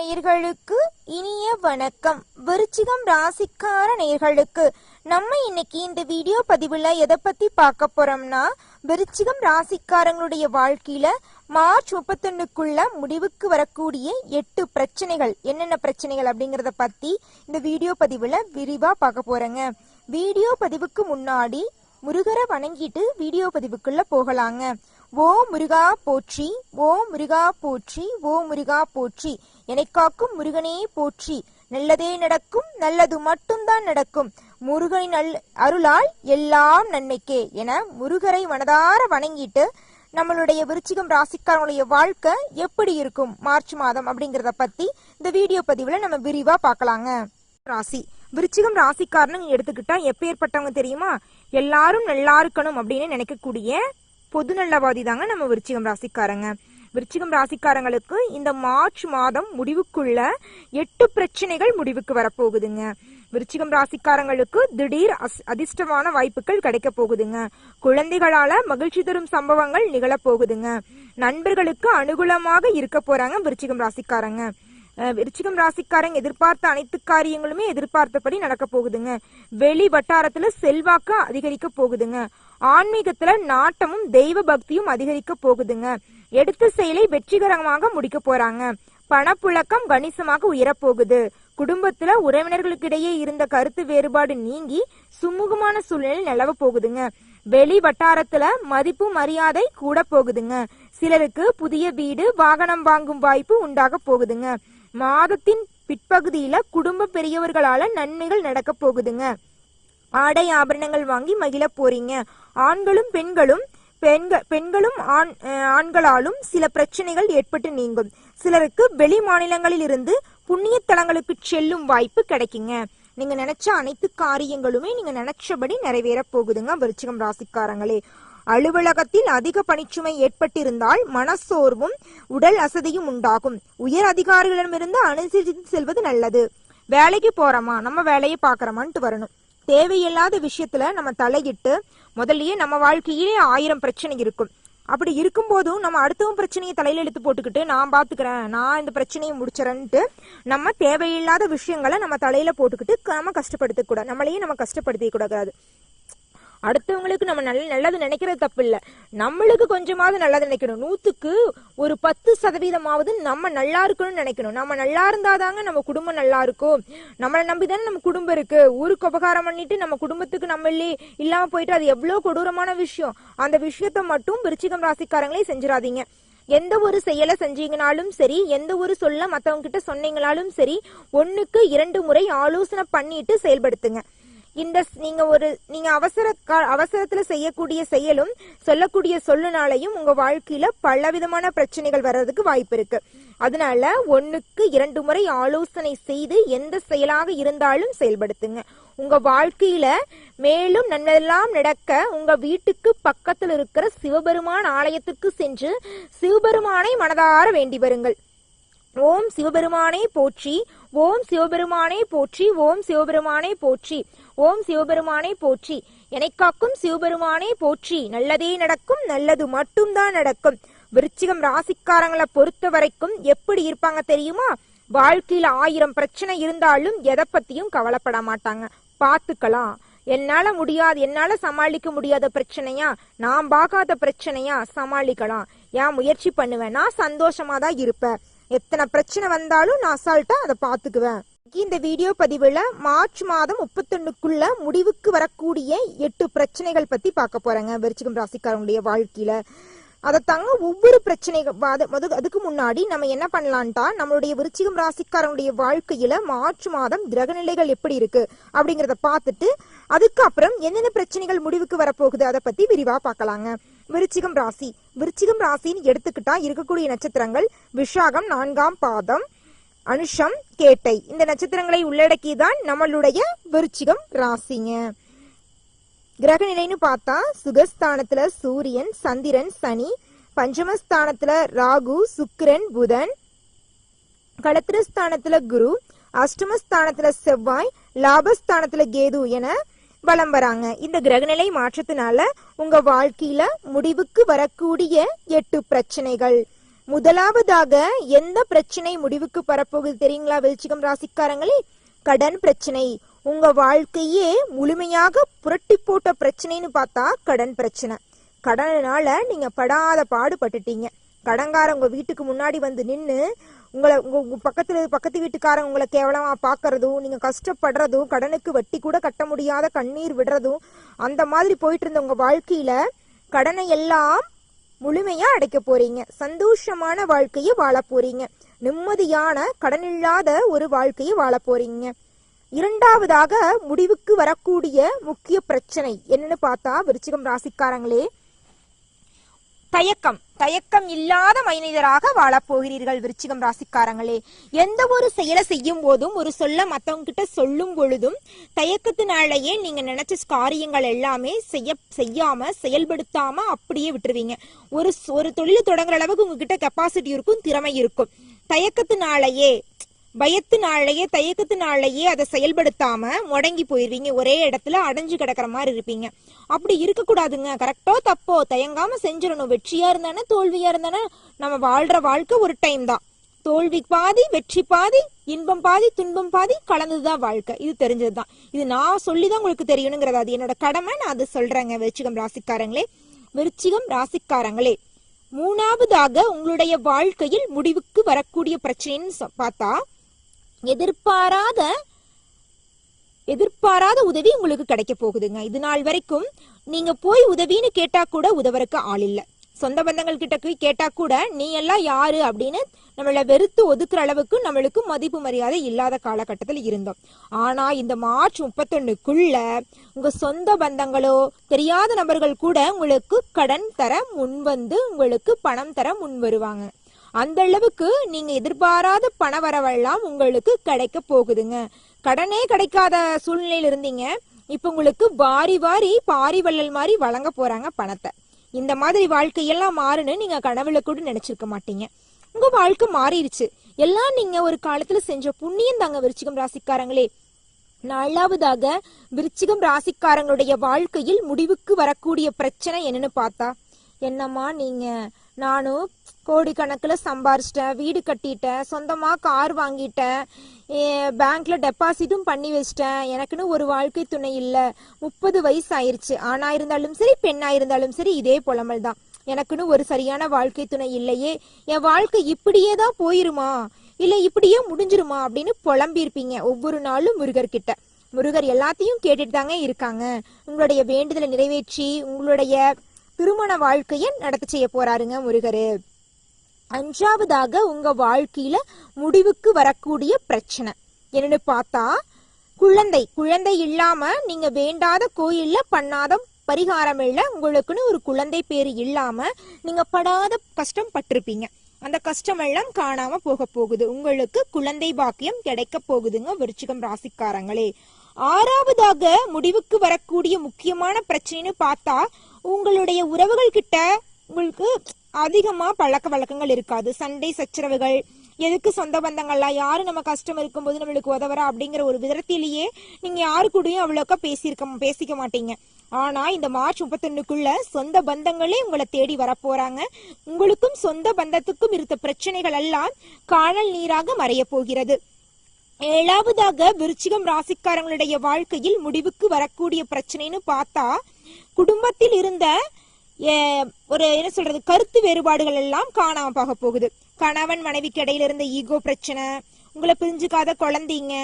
நேயர்களுக்கு இனிய வணக்கம். விருச்சிகம் ராசிக்கார நேயர்களுக்கு நம்ம இன்னைக்கு இந்த வீடியோ பதிவுல எதை பத்தி பார்க்க போறோம்னா விருச்சிகம் ராசிக்காரங்களுடைய வாழ்க்கையில மார்ச் முப்பத்தொன்னுக்குள்ள முடிவுக்கு வரக்கூடிய எட்டு பிரச்சனைகள் என்னென்ன பிரச்சனைகள் அப்படிங்கறத பத்தி இந்த வீடியோ பதிவுல விரிவா பார்க்க போறேங்க. வீடியோ பதிவுக்கு முன்னாடி முருகரை வணங்கிட்டு வீடியோ பதிவுக்குள்ள போகலாங்க. ஓ முருகா போற்றி ஓ முருகா போற்றி ஓ முருகா போற்றி. என்னை காக்கும் முருகனே போற்றி. நல்லதே நடக்கும் நல்லது மட்டும்தான் நடக்கும். முருகனின் அல் அருளால் எல்லாம் நன்மைக்கே என முருகரை மனதார வணங்கிட்டு நம்மளுடைய விருச்சிகம் ராசிக்காரங்களுடைய வாழ்க்கை எப்படி இருக்கும் மார்ச் மாதம் அப்படிங்கறத பத்தி இந்த வீடியோ பதிவுல நம்ம விரிவா பார்க்கலாங்க. ராசி. விருச்சிகம் ராசிக்காரன்னு எடுத்துக்கிட்டா எப்பேற்பட்டவங்க தெரியுமா? எல்லாரும் நல்லா இருக்கணும் அப்படின்னு நினைக்கக்கூடிய பொது நல்லவாதி தாங்க நம்ம விருச்சிகம் ராசிக்காரங்க. விருச்சிகம் ராசிக்காரங்களுக்கு இந்த மார்ச் மாதம் முடிவுக்குள்ள எட்டு பிரச்சனைகள் முடிவுக்கு வரப்போகுதுங்க. விருச்சிகம் ராசிக்காரங்களுக்கு திடீர் அஸ்- அதிர்ஷ்டமான வாய்ப்புகள் கிடைக்க போகுதுங்க. குழந்தைகளால மகிழ்ச்சி தரும் சம்பவங்கள் நிகழப் போகுதுங்க. நண்பர்களுக்கு அனுகூலமாக இருக்க போறாங்க விருச்சிகம் ராசிக்காரங்க. விருச்சிகம் ராசிக்காரங்க எதிர்பார்த்த அனைத்து காரியங்களுமே எதிர்பார்த்தபடி நடக்க போகுதுங்க. வெளி வட்டாரத்துல செல்வாக்கு அதிகரிக்க போகுதுங்க. ஆன்மீகத்துல நாட்டமும் தெய்வ பக்தியும் அதிகரிக்க போகுதுங்க. எடுத்த செயலை வெற்றிகரமாக முடிக்க போறாங்க. பணப்புழக்கம் கணிசமாக உயரப்போகுது. குடும்பத்துல உறவினர்களுக்கிடையே இருந்த கருத்து வேறுபாடு நீங்கி சுமூகமான சூழ்நிலை நிலவ போகுதுங்க. வெளி வட்டாரத்துல மதிப்பு மரியாதை கூட போகுதுங்க. சிலருக்கு புதிய வீடு வாகனம் வாங்கும் வாய்ப்பு உண்டாக போகுதுங்க. மாதத்தின் பிற்பகுதியில குடும்ப பெரியவர்களால நன்மைகள் நடக்க போகுதுங்க. ஆடை ஆபரணங்கள் வாங்கி மகிழ போறீங்க. ஆண்களும் பெண்களும் பெண்கள் பெண்களும் ஆண் ஆண்களாலும் சில பிரச்சனைகள் ஏற்பட்டு நீங்கும். சிலருக்கு வெளி மாநிலங்களில் இருந்து புண்ணிய தலங்களுக்கு செல்லும் வாய்ப்பு கிடைக்குங்க. நீங்க நினைச்ச அனைத்து காரியங்களுமே நீங்க நினைச்சபடி நிறைவேற போகுதுங்க விருச்சிகம் ராசிக்காரங்களே. அலுவலகத்தில் அதிக பணிச்சுமை ஏற்பட்டிருந்தால் மனசோர்வும் உடல் அசதியும் உண்டாகும். உயர் அதிகாரிகளிடமிருந்து அனுசரித்து செல்வது நல்லது. வேலைக்கு போறோமா? நம்ம வேலையை பாக்குறோமான்ட்டு வரணும். தேவையில்லாத விஷயத்துல நம்ம தலையிட்டு முதல்லயே நம்ம வாழ்க்கையிலே ஆயிரம் பிரச்சனை இருக்கும். அப்படி இருக்கும்போதும் நம்ம அடுத்தவும் பிரச்சனையை தலையில எடுத்து போட்டுக்கிட்டு நான் பாத்துக்கிறேன் நான் இந்த பிரச்சனையை முடிச்சிடறேன்ட்டு நம்ம தேவையில்லாத விஷயங்களை நம்ம தலையில போட்டுக்கிட்டு நம்ம கஷ்டப்படுத்த கூடாது நம்மளையே நம்ம கஷ்டப்படுத்திக்க கூடாது. அடுத்தவங்களுக்கு நம்ம நல்ல நல்லது நினைக்கிறது தப்பு இல்ல நம்மளுக்கு கொஞ்சமாவது நல்லது நினைக்கணும். நூத்துக்கு ஒரு பத்து சதவீதமாவது நம்ம நல்லா இருக்கணும்னு நினைக்கணும். நம்ம நல்லா இருந்தாதாங்க நம்ம குடும்பம் நல்லா இருக்கும். நம்மளை நம்பிதானே நம்ம குடும்பம் இருக்கு. ஊருக்கு உபகாரம் பண்ணிட்டு நம்ம குடும்பத்துக்கு நம்ம இல்லையே இல்லாம போயிட்டு அது எவ்வளவு கொடூரமான விஷயம். அந்த விஷயத்த மட்டும் விருச்சிகம் ராசிக்காரங்களே செஞ்சிடாதீங்க எந்த ஒரு செயலை செஞ்சீங்கனாலும் சரி எந்த ஒரு சொல்ல மத்தவங்க கிட்ட சொன்னீங்களாலும் சரி ஒண்ணுக்கு இரண்டு முறை ஆலோசனை பண்ணிட்டு செயல்படுத்துங்க. இந்த நீங்க ஒரு நீங்க அவசர அவசரத்துல செய்யக்கூடிய செயலும் சொல்லக்கூடிய சொல்லுனாலையும் உங்க வாழ்க்கையில பலவிதமான பிரச்சனைகள் வர்றதுக்கு வாய்ப்பு இருக்கு. அதனால ஒன்னுக்கு இரண்டு முறை ஆலோசனை செய்து எந்த செயலாக இருந்தாலும் செயல்படுத்துங்க. உங்க வாழ்க்கையில மேலும் நன்மையெல்லாம் நடக்க உங்க வீட்டுக்கு பக்கத்தில் இருக்கிற சிவபெருமான் ஆலயத்துக்கு சென்று சிவபெருமானை மனதார வேண்டி வருங்கள். ஓம் சிவபெருமானே போற்றி ஓம் சிவபெருமானே போற்றி ஓம் சிவபெருமானே போற்றி. ஓம் சிவபெருமானே போற்றி. என்னை காக்கும் சிவபெருமானே போற்றி. நல்லதே நடக்கும் நல்லது மட்டும்தான் நடக்கும். விருச்சிகம் ராசிக்காரங்களை பொறுத்த வரைக்கும் எப்படி இருப்பாங்க தெரியுமா? வாழ்க்கையில ஆயிரம் பிரச்சனை இருந்தாலும் எதை பத்தியும் கவலைப்பட மாட்டாங்க. பாத்துக்கலாம் என்னால முடியாது என்னால சமாளிக்க முடியாத பிரச்சனையா? நான் பார்க்காத பிரச்சனையா? சமாளிக்கலாம். ஏன் முயற்சி பண்ணுவேன்? நான் சந்தோஷமா தான் இருப்பேன். எத்தனை பிரச்சனை வந்தாலும் நான் அசால்ட்டா அதை பாத்துக்குவேன் இந்த வீடியோ பதிவுல மார்ச் மாதம் முப்பத்தொன்னுக்குள்ள முடிவுக்கு வரக்கூடிய எட்டு பிரச்சனைகள் பத்தி பார்க்க போறாங்க. விருச்சிகம் ராசிக்காரங்களுடைய வாழ்க்கையில. அதை தாங்க ஒவ்வொரு பிரச்சனைகள் அதுக்கு முன்னாடி நம்ம என்ன பண்ணலான்ட்டா நம்மளுடைய விருச்சிகம் ராசிக்காரங்களுடைய வாழ்க்கையில மார்ச் மாதம் கிரகநிலைகள் எப்படி இருக்கு அப்படிங்கறத பார்த்துட்டு அதுக்கப்புறம் என்னென்ன பிரச்சனைகள் முடிவுக்கு வரப்போகுது அதை பத்தி விரிவா பார்க்கலாங்க. விருச்சிகம் ராசி. விருச்சிகம் ராசின்னு எடுத்துக்கிட்டா இருக்கக்கூடிய நட்சத்திரங்கள் விஷாகம் நான்காம் பாதம் அனுஷம் கேட்டை. இந்த நட்சத்திரங்களை உள்ளடக்கிதான் நம்மளுடைய விருச்சிகம் ராசிங்க. கிரக நிலைன்னு பார்த்தா சுகஸ்தானத்துல சூரியன் சந்திரன் சனி பஞ்சமஸ்தானத்துல ராகு சுக்கிரன் புதன் களத்திரஸ்தானத்துல குரு அஷ்டமஸ்தானத்துல செவ்வாய் லாபஸ்தானத்துல கேது என வலம் வராங்க. இந்த கிரகநிலை மாற்றத்தினால உங்க வாழ்க்கையில முடிவுக்கு வரக்கூடிய எட்டு பிரச்சனைகள். முதலாவதாக எந்த பிரச்சனை முடிவுக்கு வரப்போகுது தெரியுங்களா? விருச்சிகம் ராசிக்காரங்களே கடன் பிரச்சனை. உங்க வாழ்க்கையே முழுமையாக புரட்டி போட்ட பிரச்சனைன்னு பார்த்தா கடன் பிரச்சனை. கடனால நீங்க படாத பாடுபட்டுட்டீங்க. கடன்காரன் உங்க வீட்டுக்கு முன்னாடி வந்து நின்று உங்களை உங்க உங்க பக்கத்துல பக்கத்து வீட்டுக்காரங்க உங்களை கேவலமா பாக்குறதும் நீங்க கஷ்டப்படுறதும் கடனுக்கு வட்டி கூட கட்ட முடியாத கண்ணீர் விடுறதும் அந்த மாதிரி போயிட்டு இருந்த உங்க வாழ்க்கையில கடனை எல்லாம் முழுமையா அடைக்க போறீங்க. சந்தோஷமான வாழ்க்கையை வாழ போறீங்க. நிம்மதியான கடனில்லாத ஒரு வாழ்க்கையை வாழ போறீங்க. இரண்டாவதாக முடிவுக்கு வரக்கூடிய முக்கிய பிரச்சனை என்னன்னு பார்த்தா விருச்சிகம் ராசிக்காரங்களே தயக்கம். தயக்கம் இல்லாத மனிதராக வாழப்போகிறீர்கள் விருச்சிகம் ராசிக்காரங்களே. எந்த ஒரு செயலை செய்யும் போதும் ஒரு சொல்ல மத்தவங்க கிட்ட சொல்லும் பொழுதும் தயக்கத்தினாலேயே நீங்க நினைச்ச காரியங்கள் எல்லாமே செய்ய செய்யாம செயல்படுத்தாம அப்படியே விட்டுருவீங்க. ஒரு ஒரு தொழில் தொடங்குற அளவுக்கு உங்ககிட்ட கெப்பாசிட்டி இருக்கும் திறமை இருக்கும். தயக்கத்தினாலேயே பயத்தினாலேயே தயக்கத்தினாலேயே அதை செயல்படுத்தாம முடங்கி போயிருவீங்க. ஒரே இடத்துல அடைஞ்சு கிடக்குற மாதிரி இருப்பீங்க. அப்படி இருக்கக்கூடாதுங்க. கரெக்டோ தப்போ தயங்காம செஞ்சிடணும். வெற்றியா இருந்தானே தோல்வியா இருந்தானே நம்ம வாழ்ற வாழ்க்கை ஒரு டைம் தான். தோல்வி பாதி வெற்றி பாதி இன்பம் பாதி துன்பம் பாதி கலந்துதான் வாழ்க்கை. இது தெரிஞ்சதுதான். இது நான் சொல்லிதான் உங்களுக்கு தெரியணுங்கிறது. அது என்னோட கடமை. நான் அது சொல்றேங்க விருச்சிகம் ராசிக்காரங்களே. விருச்சிகம் ராசிக்காரங்களே மூணாவதாக உங்களுடைய வாழ்க்கையில் முடிவுக்கு வரக்கூடிய பிரச்சனைன்னு சொ- பார்த்தா எதிர்பாராத எதிர்பாராத உதவி உங்களுக்கு கிடைக்க போகுதுங்க. இது நாள் வரைக்கும் நீங்க போய் உதவின்னு கேட்டா கூட உதவறக்கு ஆள் இல்ல. சொந்த பந்தங்கள் கிட்ட போய் கேட்டா கூட நீ எல்லாம் யாரு அப்படின்னு நம்மள வெறுத்து ஒதுக்குற அளவுக்கு நம்மளுக்கு மதிப்பு மரியாதை இல்லாத காலகட்டத்தில் இருந்தோம். ஆனா இந்த மார்ச் முப்பத்தொன்னுக்குள்ள உங்க சொந்த பந்தங்களோ தெரியாத நபர்கள் கூட உங்களுக்கு கடன் தர முன் வந்து உங்களுக்கு பணம் தர முன் வருவாங்க. அந்த அளவுக்கு நீங்க எதிர்பாராத பண வரவெல்லாம் உங்களுக்கு கிடைக்க போகுதுங்க. கடனே கிடைக்காத சூழ்நிலையில் இருந்தீங்க. இப்ப உங்களுக்கு வாரி வாரி பாரி வள்ளல் மாதிரி வழங்க போறாங்க பணத்தை. இந்த மாதிரி வாழ்க்கையெல்லாம் மாறுன்னு நீங்க கனவுல கூட நினைச்சிருக்க மாட்டீங்க. உங்க வாழ்க்கை மாறிடுச்சு. எல்லாம் நீங்க ஒரு காலத்துல செஞ்ச புண்ணியம் தாங்க விருச்சிகம் ராசிக்காரங்களே. நாலாவதாக விருச்சிகம் ராசிக்காரங்களுடைய வாழ்க்கையில் முடிவுக்கு வரக்கூடிய பிரச்சனை என்னன்னு பார்த்தா என்னம்மா நீங்க நானும் கோடிக்கணக்கில் சம்பாரிச்சிட்டேன் வீடு கட்டிட்டேன் சொந்தமாக கார் வாங்கிட்டேன் பேங்க்கில் பேங்க்ல டெபாசிட்டும் பண்ணி வச்சிட்டேன். எனக்குன்னு ஒரு வாழ்க்கை துணை இல்லை. முப்பது வயசு ஆயிருச்சு ஆணா இருந்தாலும் சரி பெண்ணா இருந்தாலும் சரி இதே புலமல் தான். எனக்குன்னு ஒரு சரியான வாழ்க்கை துணை இல்லையே. என் வாழ்க்கை இப்படியே தான் போயிருமா? இல்லை இப்படியே முடிஞ்சிருமா? அப்படின்னு புலம்பியிருப்பீங்க ஒவ்வொரு நாளும் முருகர்கிட்ட. முருகர் எல்லாத்தையும் கேட்டுட்டு தாங்க இருக்காங்க. உங்களுடைய வேண்டுதலை நிறைவேற்றி உங்களுடைய திருமண வாழ்க்கையை நடத்த செய்ய போறாருங்க முருகரு. அஞ்சாவதாக உங்க வாழ்க்கையில முடிவுக்கு வரக்கூடிய பிரச்சனை. என்னன்னு பார்த்தா குழந்தை குழந்தை இல்லாம நீங்க வேண்டாத கோயில்ல பண்ணாத பரிகாரம் இல்ல உங்களுக்குன்னு ஒரு குழந்தை பேர் இல்லாம நீங்க படாத கஷ்டம் பட்டிருப்பீங்க. அந்த கஷ்டம் எல்லாம் காணாம போக போகுது. உங்களுக்கு குழந்தை பாக்கியம் கிடைக்க போகுதுங்க விருச்சிகம் ராசிக்காரங்களே. ஆறாவதாக முடிவுக்கு வரக்கூடிய முக்கியமான பிரச்சனைன்னு பார்த்தா உங்களுடைய உறவுகள் கிட்ட உங்களுக்கு அதிகமா பழக்க வழக்கங்கள் இருக்காது. சண்டை சச்சரவுகள் எதுக்கு சொந்த பந்தங்கள்லாம் யாரு நம்ம கஷ்டம் இருக்கும்போது நம்மளுக்கு உதவுறா அப்படிங்கிற ஒரு விதத்திலேயே நீங்க யாரு கூடயும் அவ்வளோக்கா பேசியிருக்க பேசிக்க மாட்டீங்க. ஆனா இந்த மார்ச் முப்பத்தொன்னுக்குள்ள சொந்த பந்தங்களே உங்களை தேடி வரப்போறாங்க. உங்களுக்கும் சொந்த பந்தத்துக்கும் இருந்த பிரச்சனைகள் எல்லாம் காணல் நீராக மறைய போகிறது. ஏழாவதாக விருச்சிகம் ராசிக்காரங்களுடைய வாழ்க்கையில் முடிவுக்கு வரக்கூடிய பிரச்சனைன்னு பார்த்தா குடும்பத்தில் இருந்த ஒரு என்ன சொல்றது கருத்து வேறுபாடுகள் எல்லாம் காணாம போக போகுது. கணவன் மனைவிக்கு இடையில இருந்த ஈகோ பிரச்சனை உங்களை பிரிஞ்சுக்காத குழந்தைங்க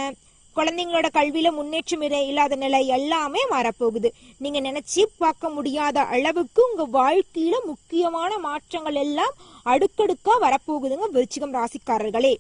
குழந்தைங்களோட கல்வியில முன்னேற்றம் இர- இல்லாத நிலை எல்லாமே மாறப்போகுது. நீங்க நினைச்சு பார்க்க முடியாத அளவுக்கு உங்க வாழ்க்கையில முக்கியமான மாற்றங்கள் எல்லாம் அடுக்கடுக்கா வரப்போகுதுங்க விருச்சிகம் ராசிக்காரர்களே.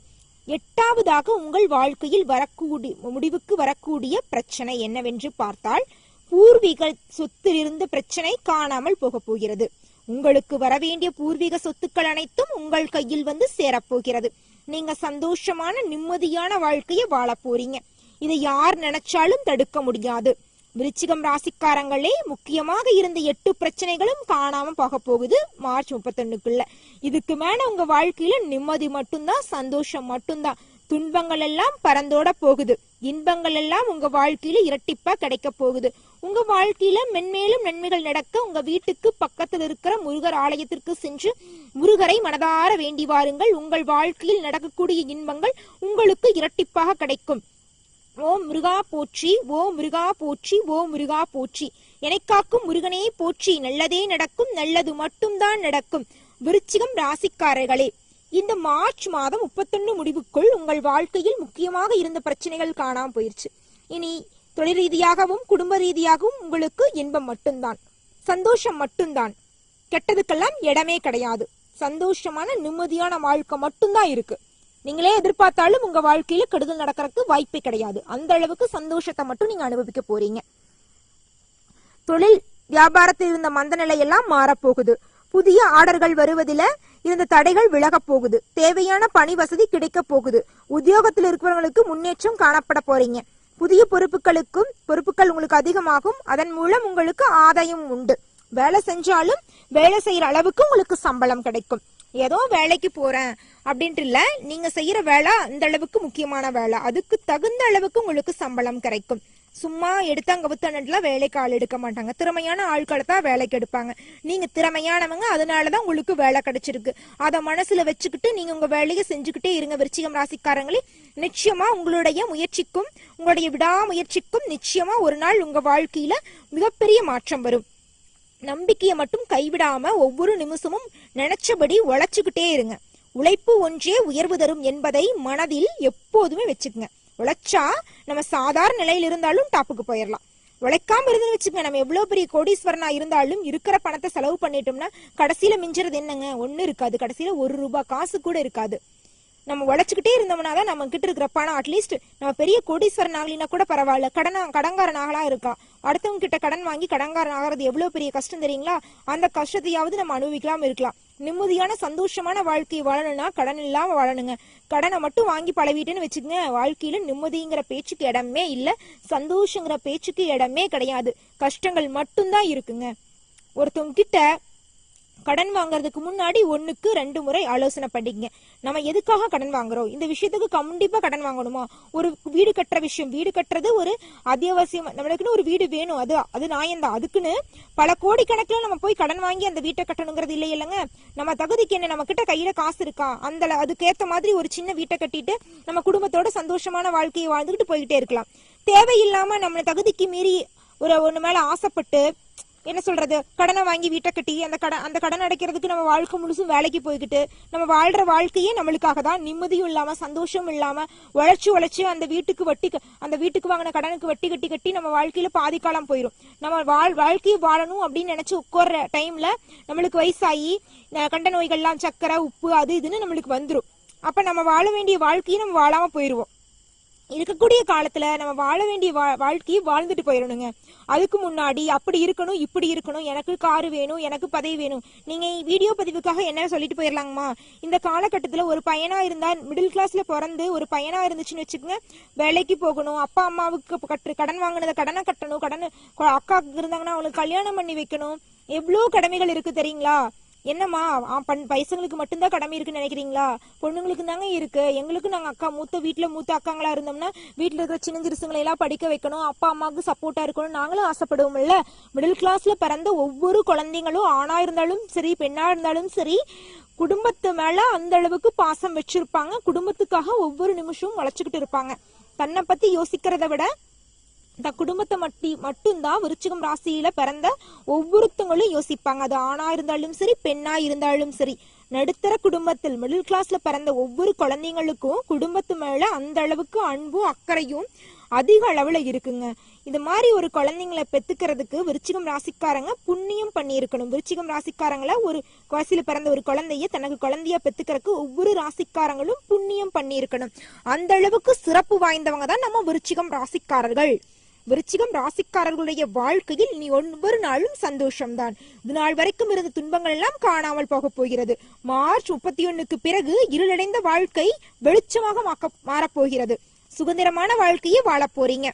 எட்டாவதாக உங்கள் வாழ்க்கையில் வரக்கூடிய முடிவுக்கு வரக்கூடிய பிரச்சனை என்னவென்று பார்த்தால் பூர்வீக சொத்திலிருந்து பிரச்சனை காணாமல் போக போகிறது. உங்களுக்கு வரவேண்டிய பூர்வீக சொத்துக்கள் அனைத்தும் உங்கள் கையில் வந்து சேரப்போகிறது. நீங்க சந்தோஷமான நிம்மதியான வாழ்க்கையை வாழ போறீங்க. இதை யார் நினைச்சாலும் தடுக்க முடியாது. விருச்சிகம் ராசிக்காரங்களே முக்கியமாக இருந்த எட்டு பிரச்சனைகளும் காணாம போக போகுது மார்ச் முப்பத்தொன்னுக்குள்ள. இதுக்கு மேல உங்க வாழ்க்கையில நிம்மதி மட்டும்தான் சந்தோஷம் மட்டும்தான். துன்பங்கள் எல்லாம் பறந்தோட போகுது. இன்பங்கள் எல்லாம் உங்க வாழ்க்கையில இரட்டிப்பா கிடைக்க போகுது. உங்க வாழ்க்கையில மென்மேலும் நன்மைகள் நடக்க உங்க வீட்டுக்கு பக்கத்தில் இருக்கிற முருகர் ஆலயத்திற்கு சென்று முருகரை மனதார வேண்டி வாருங்கள். உங்கள் வாழ்க்கையில் நடக்கக்கூடிய இன்பங்கள் உங்களுக்கு இரட்டிப்பாக கிடைக்கும். ஓ முருகா போற்றி ஓ முருகா போற்றி ஓ முருகா போற்றி. எனக்காக்கும் முருகனே போற்றி. நல்லதே நடக்கும் நல்லது மட்டும்தான் நடக்கும். விருச்சிகம் ராசிக்காரர்களே இந்த மார்ச் மாதம் முப்பத்தொன்னு முடிவுக்குள் உங்கள் வாழ்க்கையில் முக்கியமாக இருந்த பிரச்சனைகள் காணாம போயிருச்சு. இனி தொழில் ரீதியாகவும் குடும்ப ரீதியாகவும் உங்களுக்கு இன்பம் மட்டும்தான். சந்தோஷம் மட்டும்தான். கெட்டதுக்கெல்லாம் இடமே கிடையாது. சந்தோஷமான நிம்மதியான வாழ்க்கை மட்டும்தான் இருக்கு. நீங்களே எதிர்பார்த்தாலும் உங்க வாழ்க்கையில கெடுதல் நடக்கிறதுக்கு வாய்ப்பே கிடையாது. அந்த அளவுக்கு சந்தோஷத்தை மட்டும் நீங்க அனுபவிக்க போறீங்க. தொழில் வியாபாரத்தில் இருந்த மந்த நிலையெல்லாம் மாறப்போகுது. புதிய ஆர்டர்கள் வருவதில இருந்த தடைகள் விலகப் போகுது. தேவையான பணி வசதி கிடைக்க போகுது. உத்தியோகத்தில் இருக்கிறவங்களுக்கு முன்னேற்றம் காணப்பட போறீங்க. புதிய பொறுப்புகளுக்கும் பொறுப்புகள் உங்களுக்கு அதிகமாகும். அதன் மூலம் உங்களுக்கு ஆதாயம் உண்டு. வேலை செஞ்சாலும் வேலை செய்யற அளவுக்கு உங்களுக்கு சம்பளம் கிடைக்கும். ஏதோ வேலைக்கு போறேன் அப்படின்ட்டு இல்ல நீங்க செய்யற வேலை அந்த அளவுக்கு முக்கியமான வேலை. அதுக்கு தகுந்த அளவுக்கு உங்களுக்கு சம்பளம் கிடைக்கும். சும்மா எடுத்தாங்க புத்தனட்ல வேலைக்கு ஆள் எடுக்க மாட்டாங்க. திறமையான ஆட்களை தான் வேலைக்கு எடுப்பாங்க. நீங்க திறமையானவங்க அதனாலதான் உங்களுக்கு வேலை கிடைச்சிருக்கு. அதை மனசுல வச்சுக்கிட்டு நீங்க உங்க வேலையை செஞ்சுக்கிட்டே இருங்க விருச்சிகம் ராசிக்காரங்களே. நிச்சயமா உங்களுடைய முயற்சிக்கும் உங்களுடைய விடாமுயற்சிக்கும் நிச்சயமா ஒரு நாள் உங்க வாழ்க்கையில மிகப்பெரிய மாற்றம் வரும். நம்பிக்கையை மட்டும் கைவிடாம ஒவ்வொரு நிமிஷமும் நினைச்சபடி உழைச்சுக்கிட்டே இருங்க. உழைப்பு ஒன்றே உயர்வு தரும் என்பதை மனதில் எப்போதுமே வச்சுக்கங்க. உழைச்சா நம்ம சாதாரண நிலையில் இருந்தாலும் டாப்புக்கு போயிடலாம் உழைக்காம இருந்து வச்சுக்க நம்ம எவ்வளவு பெரிய கோடீஸ்வரனா இருந்தாலும் இருக்கிற பணத்தை செலவு பண்ணிட்டோம்னா கடைசியில மிஞ்சறது என்னங்க? ஒண்ணு இருக்காது. கடைசியில ஒரு ரூபாய் காசு கூட இருக்காது. நம்ம உழைச்சிக்கிட்டே இருந்தோம்னா தான் நம்ம கிட்ட இருக்கிற பணம் அட்லீஸ்ட் நம்ம பெரிய கோடீஸ்வரன் ஆகலினா கூட பரவாயில்ல. கடனா கடங்காரனாகலா இருக்கா அடுத்தவங்க கிட்ட கடன் வாங்கி கடன்காரன் ஆகிறது எவ்வளவு பெரிய கஷ்டம் தெரியுங்களா? அந்த கஷ்டத்தையாவது நம்ம அனுபவிக்கலாம் இருக்கலாம். நிம்மதியான சந்தோஷமான வாழ்க்கை வாழணும்னா கடன் இல்லாம வாழணுங்க. கடனை மட்டும் வாங்கி பழவிட்டுன்னு வச்சுக்கோங்க வாழ்க்கையில நிம்மதிங்கிற பேச்சுக்கு இடமே இல்ல சந்தோஷங்கிற பேச்சுக்கு இடமே கிடையாது. கஷ்டங்கள் மட்டும்தான் இருக்குங்க. ஒருத்தவங்க கிட்ட கடன் வாங்குறதுக்கு முன்னாடி ஒன்றுக்கு ரெண்டு முறை ஆலோசனை பண்ணிக்கங்க. நம்ம எதுக்காக கடன் வாங்குறோம்? இந்த விஷயத்துக்கு கண்டிப்பா கடன் வாங்கணுமா? ஒரு வீடு கட்டுற விஷயம். வீடு கட்டுறது ஒரு அத்தியாவசியம். நம்மளுக்குன்னு ஒரு வீடு வேணும். அது அது நியாயம்தான். அதுக்குன்னு பல கோடிக்கணக்கில் நம்ம போய் கடன் வாங்கி அந்த வீட்டை கட்டணுங்கிறது இல்லை இல்லைங்க. நம்ம தகுதிக்கு என்ன? நம்ம கிட்ட கையில காசு இருக்கா? அந்த அதுக்கேத்த மாதிரி ஒரு சின்ன வீட்டை கட்டிட்டு நம்ம குடும்பத்தோட சந்தோஷமான வாழ்க்கையை வாழ்ந்துகிட்டு போய்கிட்டே இருக்கலாம். தேவையில்லாம நம்ம தகுதிக்கு மீறி ஒரு ஒண்ணு மேல ஆசைப்பட்டு என்ன சொல்றது? கடனை வாங்கி வீட்டை கட்டி அந்த கடன் அந்த கடன் அடைக்கிறதுக்கு நம்ம வாழ்க்கை முழுசும் வேலைக்கு போய்கிட்டு நம்ம வாழ்ற வாழ்க்கையே நம்மளுக்காக தான். நிம்மதியும் இல்லாம சந்தோஷமும் இல்லாம உழைச்சி உழைச்சி அந்த வீட்டுக்கு வட்டி அந்த வீட்டுக்கு வாங்கின கடனுக்கு வட்டி கட்டி கட்டி நம்ம வாழ்க்கையில பாதி காலம் போயிடும் நம்ம வாழ் வாழ்க்கையை வாழணும் அப்படின்னு நினைச்சு உட்கார்ற டைம்ல நம்மளுக்கு வயசாகி கண்ட நோய்கள்லாம் சக்கரை உப்பு அது இதுன்னு நம்மளுக்கு வந்துடும் அப்ப நம்ம வாழ வேண்டிய வாழ்க்கையை நம்ம வாழாம போயிருவோம். இருக்கக்கூடிய காலத்துல நம்ம வாழ வேண்டிய வா- வாழ்க்கையை வாழ்ந்துட்டு போயிடணுங்க அதுக்கு முன்னாடி அப்படி இருக்கணும் இப்படி இருக்கணும் எனக்கு காரு வேணும் எனக்கு பதவி வேணும். நீங்க வீடியோ பதிவுக்காக என்ன சொல்லிட்டு போயிடலாங்கம்மா இந்த காலகட்டத்துல ஒரு பையனா இருந்தா மிடில் கிளாஸ்ல பிறந்து ஒரு பையனா இருந்துச்சுன்னு வச்சுக்கோங்க வேலைக்கு போகணும் அப்பா அம்மாவுக்கு கட்டு கடன் வாங்கினதை கடனை கட்டணும் கடன் அக்காவுக்கு இருந்தாங்கன்னா அவங்களுக்கு கல்யாணம் பண்ணி வைக்கணும். எவ்வளோ கடமைகள் இருக்கு தெரியுங்களா? என்னம்மா பண் பைசங்களுக்கு மட்டும்தான் கடமை இருக்குன்னு நினைக்கிறீங்களா? பொண்ணுங்களுக்கு தாங்க இருக்கு. எங்களுக்கு நாங்கள் அக்கா மூத்த வீட்டில் மூத்த அக்காங்களா இருந்தோம்னா வீட்டில் இருக்கிற சின்ன சிறுசுங்களை எல்லாம் படிக்க வைக்கணும். அப்பா அம்மாவுக்கு சப்போர்ட்டா இருக்கணும் நாங்களும் ஆசைப்படுவோம்ல. மிடில் கிளாஸ்ல பிறந்த ஒவ்வொரு குழந்தைங்களும் ஆணா இருந்தாலும் சரி பெண்ணா இருந்தாலும் சரி குடும்பத்து மேல அந்த அளவுக்கு பாசம் வச்சிருப்பாங்க. குடும்பத்துக்காக ஒவ்வொரு நிமிஷமும் உழைச்சுக்கிட்டு இருப்பாங்க. தன்னை பத்தி யோசிக்கிறத விட இந்த குடும்பத்தை மட்டி மட்டும்தான் விருச்சிகம் ராசியில பிறந்த ஒவ்வொருத்தங்களும் யோசிப்பாங்க. அது ஆணா இருந்தாலும் சரி பெண்ணா இருந்தாலும் சரி. நடுத்தர குடும்பத்தில் மிடில் கிளாஸ்ல பிறந்த ஒவ்வொரு குழந்தைங்களுக்கும் குடும்பத்து மேல அந்த அளவுக்கு அன்பும் அக்கறையும் அதிக அளவுல இருக்குங்க. இந்த மாதிரி ஒரு குழந்தைங்களை பெத்துக்கிறதுக்கு விருச்சிகம் ராசிக்காரங்க புண்ணியம் பண்ணியிருக்கணும். விருச்சிகம் ராசிக்காரங்கள ஒரு குவாசில பிறந்த ஒரு குழந்தைய தனக்கு குழந்தைய பெத்துக்கிறதுக்கு ஒவ்வொரு ராசிக்காரங்களும் புண்ணியம் பண்ணியிருக்கணும். அந்த அளவுக்கு சிறப்பு வாய்ந்தவங்க தான் நம்ம விருச்சிகம் ராசிக்காரர்கள். விருச்சிகம் ராசிக்காரர்களுடைய வாழ்க்கையில் இனி ஒவ்வொரு நாளும் சந்தோஷம்தான். இது நாள் வரைக்கும் இருந்த துன்பங்கள் எல்லாம் காணாமல் போக போகிறது. மார்ச் முப்பத்தி ஒண்ணுக்கு பிறகு இருளடைந்த வாழ்க்கை வெளிச்சமாக மாக்க மாறப்போகிறது. சுதந்திரமான வாழ்க்கையை வாழப் போறீங்க.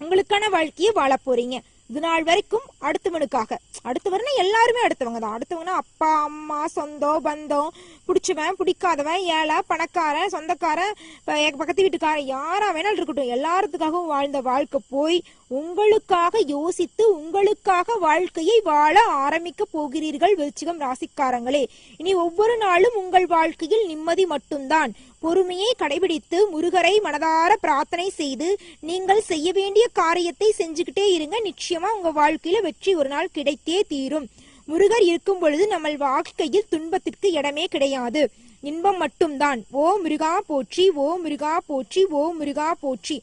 உங்களுக்கான வாழ்க்கையை வாழப் போறீங்க. இது நாள் வரைக்கும் அடுத்தவனுக்காக. அடுத்தவர்னா எல்லாருமே அடுத்தவங்க தான். அடுத்தவங்கன்னா அப்பா அம்மா சொந்தம் பந்தம் பிடிச்சவன் பிடிக்காதவன் ஏழை பணக்காரன் சொந்தக்காரன் பக்கத்து வீட்டுக்காரன் யாரா வேணாலும் இருக்கட்டும். எல்லாத்துக்காகவும் வாழ்ந்த வாழ்க்கை போய் உங்களுக்காக யோசித்து உங்களுக்காக வாழ்க்கையை வாழ ஆரம்பிக்க போகிறீர்கள் விருச்சிகம் ராசிக்காரங்களே. இனி ஒவ்வொரு நாளும் உங்கள் வாழ்க்கையில் நிம்மதி மட்டும்தான். பொறுமையை கடைபிடித்து முருகரை மனதார பிரார்த்தனை செய்து நீங்கள் செய்ய வேண்டிய காரியத்தை செஞ்சுக்கிட்டே இருங்க. நிச்சயமா உங்க வாழ்க்கையில வெற்றி ஒரு நாள் கிடைத்தே தீரும். முருகர் இருக்கும் பொழுது நம்ம வாழ்க்கையில் துன்பத்திற்கு இடமே கிடையாது. இன்பம் மட்டும்தான். ஓ முருகா போற்றி ஓ முருகா போற்றி ஓ முருகா போற்றி.